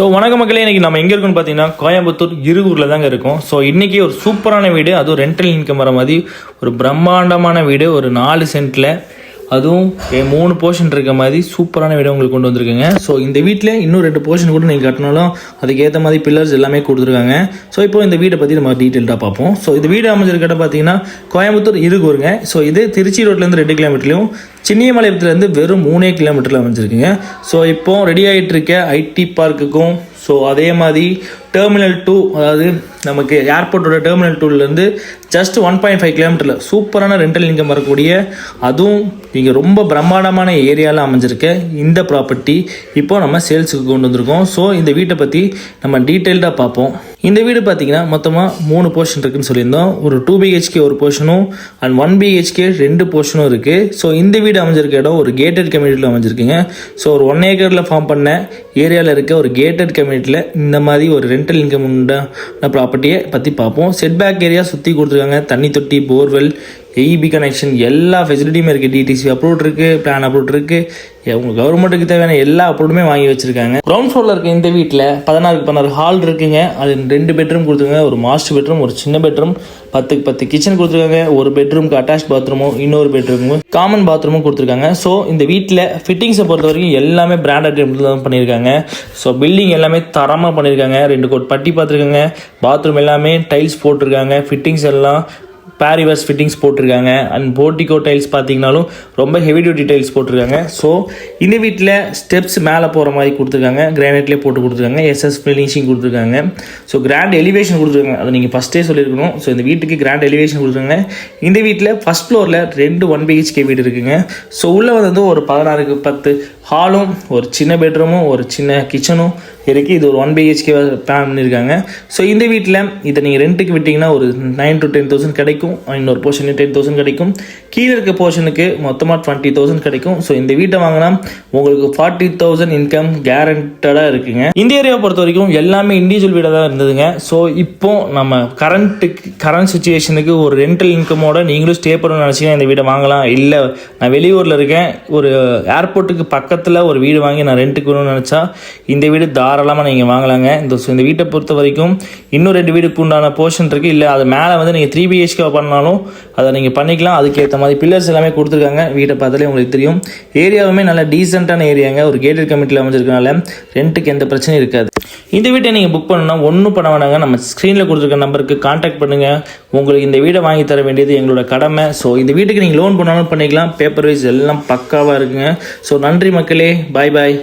So வணக்க மக்களே இன்னைக்கு நம்ம எங்கே இருக்கோம்னு பார்த்தீங்கன்னா கோயம்புத்தூர் இருகூரில் தாங்க இருக்கும். ஸோ இன்றைக்கி ஒரு சூப்பரான வீடு அதுவும் ரெண்டல் இன்கம் வர மாதிரி ஒரு பிரம்மாண்டமான வீடு ஒரு நாலு சென்ட்டில் அதுவும் மூணு போர்ஷன் இருக்க மாதிரி சூப்பரான வீடு உங்களுக்கு கொண்டு வந்திருக்குங்க. ஸோ இந்த வீட்டில் இன்னும் ரெண்டு போர்ஷன் கூட நீங்கள் கட்டினாலும் அதுக்கேற்ற மாதிரி பில்லர்ஸ் எல்லாமே கொடுத்துருக்காங்க. ஸோ இப்போ இந்த வீடை பற்றி நம்ம டீட்டெயில்டாக பார்ப்போம். ஸோ இந்த வீடு அமைஞ்சிருக்கிட்ட பார்த்தீங்கன்னா கோயம்புத்தூர் இருகூருங்க. ஸோ இது திருச்சி ரோட்லேருந்து ரெண்டு கிலோமீட்டர்லையும் சின்னியமலையத்துலேருந்து வெறும் மூணே கிலோமீட்டரில் அமைஞ்சிருக்குங்க. ஸோ இப்போ ரெடி ஆகிட்டு இருக்க ஐடி பார்க்குக்கும் ஸோ அதே மாதிரி டெர்மினல் டூ அதாவது நமக்கு ஏர்போர்ட்டோட டெர்மினல் டூலேருந்து ஜஸ்ட் ஒன் பாயிண்ட் ஃபைவ் கிலோமீட்டரில் சூப்பரான ரெண்டல் இன்கம் வரக்கூடிய அதுவும் இங்கே ரொம்ப பிரம்மாண்டமான ஏரியாவில் அமைஞ்சிருக்க இந்த ப்ராப்பர்ட்டி இப்போ நம்ம சேல்ஸுக்கு கொண்டு வந்திருக்கோம். ஸோ இந்த வீட்டை பற்றி நம்ம டீட்டெயில்டாக பார்ப்போம். இந்த வீடு பார்த்தீங்கன்னா மொத்தமாக மூணு போர்ஷன் இருக்குன்னு சொல்லியிருந்தோம். ஒரு டூ பிஹெச்கே ஒரு போர்ஷனும் அண்ட் ஒன் பிஹெச்கே ரெண்டு போர்ஷனும் இருக்குது ஸோ இந்த வீடு அமைஞ்சிருக்க இடம் ஒரு கேட்டட் கம்யூனிட்டியில் அமைஞ்சிருக்குங்க. ஸோ ஒரு ஒன் ஏக்கரில் ஃபார்ம் பண்ண ஏரியாவில் இருக்க ஒரு கேட்டட் கம்யூனிட்டியில் இந்த மாதிரி ஒரு ரெண்டல் இன்கம் உண்டான ப்ராப்பர்ட்டியை பற்றி பார்ப்போம். செட்பேக் ஏரியா சுற்றி கொடுத்துருக்காங்க. தண்ணி தொட்டி போர்வெல் ஏபி கனெக்ஷன் எல்லா ஃபெசிலிட்டியுமே இருக்குது டிடிசி அப்ரூவ்ட் இருக்குது பிளான் அப்ரூவ் இருக்குது உங்கள் கவர்மெண்ட்டுக்கு தேவையான எல்லா அப்ரூவ்டுமே வாங்கி வச்சுருக்காங்க. கிரவுண்ட் ஃப்ளோரில் இருக்க இந்த வீட்டில் பதினாறுக்கு பதினாறு ஹால் இருக்குங்க. அது ரெண்டு பெட்ரூம் கொடுத்துருக்காங்க ஒரு மாஸ்டர் பெட்ரூம் ஒரு சின்ன பெட்ரூம் பத்துக்கு பத்து கிச்சன் கொடுத்துருக்காங்க. ஒரு பெட்ரூம்க்கு அட்டாச் பாத்ரூமும் இன்னொரு பெட்ரூமும் காமன் பாத்ரூமும் கொடுத்துருக்காங்க. ஸோ இந்த வீட்டில் ஃபிட்டிங்ஸை பொறுத்த வரைக்கும் எல்லாமே பிராண்டட் தான் பண்ணியிருக்காங்க ஸோ பில்டிங் எல்லாமே தரமாக பண்ணியிருக்காங்க ரெண்டு கோட் பட்டி பார்த்துருக்காங்க. பாத்ரூம் எல்லாமே டைல்ஸ் போட்டிருக்காங்க. ஃபிட்டிங்ஸ் எல்லாம் பேரிவர்ஸ் ஃபிட்டிங்ஸ் போட்டிருக்காங்க. அண்ட் போர்டிகோ டைல்ஸ் பார்த்தீங்கனாலும் ரொம்ப ஹெவி டியூட்டி டைல்ஸ் போட்டிருக்காங்க. ஸோ இந்த வீட்டில் ஸ்டெப்ஸ் மேலே போகிற மாதிரி கொடுத்துருக்காங்க. கிரானைட்லேயே போட்டு கொடுத்துருக்காங்க. எஸ்எஸ் ஃபினிஷிங் கொடுத்துருக்காங்க. ஸோ கிராண்ட் எலிவேஷன் கொடுத்துருக்காங்க. அதை நீங்கள் ஃபஸ்ட்டே சொல்லியிருக்கணும். ஸோ இந்த வீட்டுக்கு கிராண்ட் எலிவேஷன் கொடுத்துருக்காங்க. இந்த வீட்டில் ஃபஸ்ட் ஃப்ளோரில் ரெண்டு ஒன் பிஹெச்கே வீடு இருக்குங்க. ஸோ உள்ளே வந்து ஒரு பதினாறுக்கு பத்து ஹாலும் ஒரு சின்ன பெட்ரூமும் ஒரு சின்ன கிச்சனும் இருக்குது இது ஒரு ஒன் பிஹெச்கே பிளான் பண்ணியிருக்காங்க. ஸோ இந்த வீட்டில் இதை நீங்கள் ரெண்ட்டுக்கு விட்டிங்கன்னா ஒரு நைன் டு டென் தௌசண்ட் கிடைக்கும். இன்னொரு போர்ஷன் டென் தௌசண்ட் கிடைக்கும். கீழே இருக்க போர்ஷனுக்கு மொத்தமாக டுவெண்ட்டி தௌசண்ட் கிடைக்கும். ஸோ இந்த வீட்டை வாங்கினா உங்களுக்கு ஃபார்ட்டி தௌசண்ட் இன்கம் கேரண்டடாக இருக்குங்க. இந்த ஏரியாவை பொறுத்த வரைக்கும் எல்லாமே இண்டிவிஜுவல் வீடாக தான் இருந்ததுங்க. ஸோ இப்போ நம்ம கரண்ட்டுக்கு கரண்ட் சுச்சுவேஷனுக்கு ஒரு ரெண்டல் இன்கமோட நீங்களும் ஸ்டே பண்ணணும்னு நினச்சிங்கன்னா இந்த வீடை வாங்கலாம். இல்லை நான் வெளியூரில் இருக்கேன். ஒரு ஏர்போர்ட்டுக்கு பக்கத்தில் ஒரு வீடு வாங்கி நான் ரெண்ட்டுக்கு வரணும்னு நினச்சா இந்த வீடு தாராளமாக நீங்கள் வாங்கலாங்க. இந்த இந்த வீட்டை பொறுத்த வரைக்கும் இன்னும் ரெண்டு வீடுக்கு உண்டான போர்ஷன் இருக்குது இல்லை அது மேலே வந்து நீங்கள் த்ரீ பிஹெச்கே பண்ணாலும் அதை நீங்கள் பண்ணிக்கலாம். அதுக்கேற்ற மாதிரி பில்லர்ஸ் எல்லாமே கொடுத்துருக்காங்க. வீட்டை பார்த்தாலே உங்களுக்கு தெரியும். ஏரியாவுமே நல்ல டீசெண்டான ஏரியாங்க ஒரு கேட்டட் கமிட்டியில் அமைஞ்சிருக்கனால ரெண்ட்டுக்கு எந்த பிரச்சனையும் இருக்காது. இந்த வீட்டை நீங்கள் புக் பண்ணணும்னா ஒன்றும் பண்ண வேணாங்க. நம்ம ஸ்க்ரீனில் கொடுத்துருக்க நம்பருக்கு காண்டாக்ட் பண்ணுங்கள் உங்களுக்கு இந்த வீடை வாங்கி தர வேண்டியது எங்களோட கடமை. ஸோ இந்த வீட்டுக்கு நீங்கள் லோன் பண்ணாலும் பண்ணிக்கலாம். பேப்பர் வைஸ் எல்லாம் பக்காவாக இருக்குங்க. ஸோ நன்றி மக்களே. பாய் பாய்